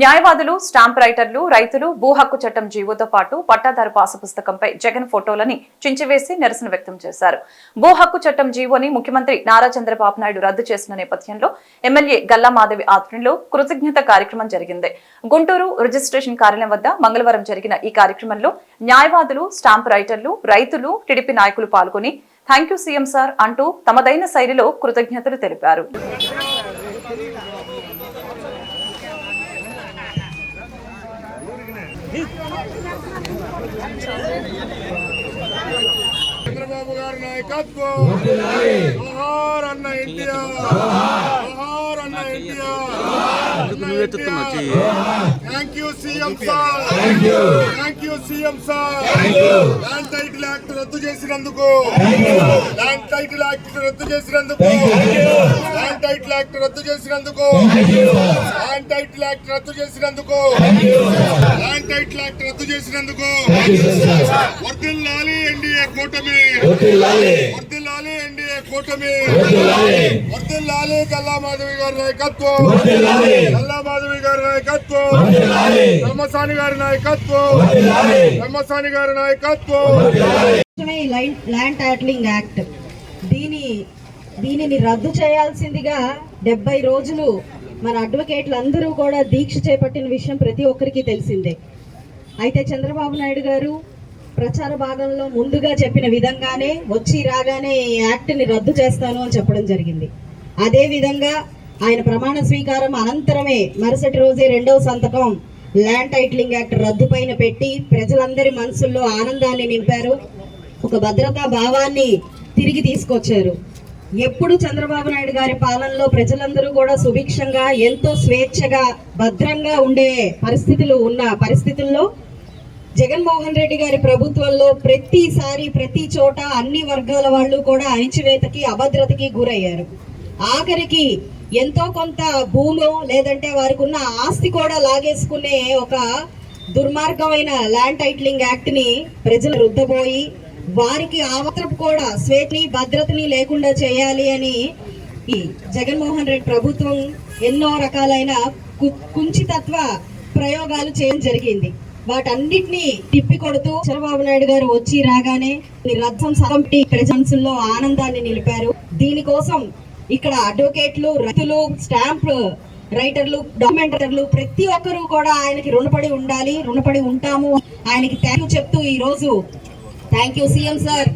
న్యాయవాదులు స్టాంప్ రైటర్లు రైతులు భూ హక్కు చట్టం జీవోతో పాటు పట్టాదారు పాసు పుస్తకంపై జగన్ ఫోటోలని చించివేసి నిరసన వ్యక్తం చేశారు. భూ హక్కు చట్టం జీవోని ముఖ్యమంత్రి నారా చంద్రబాబు నాయుడు రద్దు చేసిన నేపథ్యంలో ఎమ్మెల్యే గల్లా మాధవి ఆధ్వర్యంలో కృతజ్ఞత కార్యక్రమం జరిగింది. గుంటూరు రిజిస్ట్రేషన్ కార్యాలయం వద్ద మంగళవారం జరిగిన ఈ కార్యక్రమంలో న్యాయవాదులు స్టాంప్ రైటర్లు రైతులు టీడీపీ నాయకులు పాల్గొని థ్యాంక్ యూ సీఎం సార్ అంటూ తమదైన శైలిలో కృతజ్ఞతలు తెలిపారు. ঠিক చంద్రబాబు గారి నాయకత్వం. జోహార్ అన్న ఎన్టీఆర్. జోహార్ అన్న NTR. Thank you CM sir. Thank you. CM sir. Land title act రద్దు చేసినందుకు. ల్యాండ్ టైటిల్ యాక్ట్ రద్దు చేసినందుకు. ల్యాండ్ టైటిల్ యాక్ట్ రద్దు చేసినందుకు. ల్యాండ్ టైటిల్ యాక్ట్ రద్దు చేసినందుకు. ల్యాండ్ టైటిల్ యాక్ట్ రద్దు చేసినందుకు. కూటమి. వర్దిల్లాలి ఎన్డీఏ కూటమి. వర్దిల్లాలి గల్లా మాధవి గారి నాయకత్వం. గల్లా మాధవి గారి నాయకత్వం. బ్రహ్మసాని గారి నాయకత్వం. బ్రహ్మసాని గారి ల్యాండ్ టైటిలింగ్ యాక్ట్ దీని దీనిని రద్దు చేయాల్సిందిగా డెబ్బై రోజులు మన అడ్వకేట్లు అందరూ కూడా దీక్ష చేపట్టిన విషయం ప్రతి ఒక్కరికి తెలిసిందే. అయితే చంద్రబాబు నాయుడు గారు ప్రచార భాగంలో ముందుగా చెప్పిన విధంగానే వచ్చి రాగానే ఈ యాక్ట్ని రద్దు చేస్తాను అని చెప్పడం జరిగింది. అదే విధంగా ఆయన ప్రమాణ స్వీకారం అనంతరమే మరుసటి రోజే రెండవ సంతకం ల్యాండ్ టైటిలింగ్ యాక్ట్ రద్దు పైన పెట్టి ప్రజలందరి మనసుల్లో ఆనందాన్ని నింపారు. ఒక భద్రతా భావాన్ని తిరిగి తీసుకొచ్చారు. ఎప్పుడు చంద్రబాబు నాయుడు గారి పాలనలో ప్రజలందరూ కూడా సుభిక్షంగా ఎంతో స్వేచ్ఛగా భద్రంగా ఉండే పరిస్థితులు ఉన్న పరిస్థితుల్లో జగన్మోహన్ రెడ్డి గారి ప్రభుత్వంలో ప్రతిసారి ప్రతి చోట అన్ని వర్గాల వాళ్ళు కూడా అణిచివేతకి అభద్రతకి గురయ్యారు. ఆఖరికి ఎంతో కొంత భూమో లేదంటే వారికి ఉన్న ఆస్తి కూడా లాగేసుకునే ఒక దుర్మార్గమైన ల్యాండ్ టైటిలింగ్ యాక్ట్ని ప్రజలు రుద్దబోయి వారికి ఆవత్రపు కూడా స్వేచ్ఛని భద్రతని లేకుండా చేయాలి అని ఈ జగన్మోహన్ రెడ్డి ప్రభుత్వం ఎన్నో రకాలైన కు- కుంచితత్వ ప్రయోగాలు చేయడం జరిగింది. వాటన్నిటిని తిప్పి కొడుతూ చంద్రబాబు నాయుడు గారు వచ్చి రాగానే రథం సగంటి ప్రజల్లో ఆనందాన్ని నిలిపారు. దీనికోసం ఇక్కడ అడ్వకేట్లు రైతులు స్టాంప్ రైటర్లు డాక్యుమెంటర్లు ప్రతి ఒక్కరూ కూడా ఆయనకి రుణపడి ఉండాలి రుణపడి ఉంటాము. ఆయనకి థ్యాంక్ యూ చెప్తూ ఈ రోజు థ్యాంక్ యూ సీఎం సార్.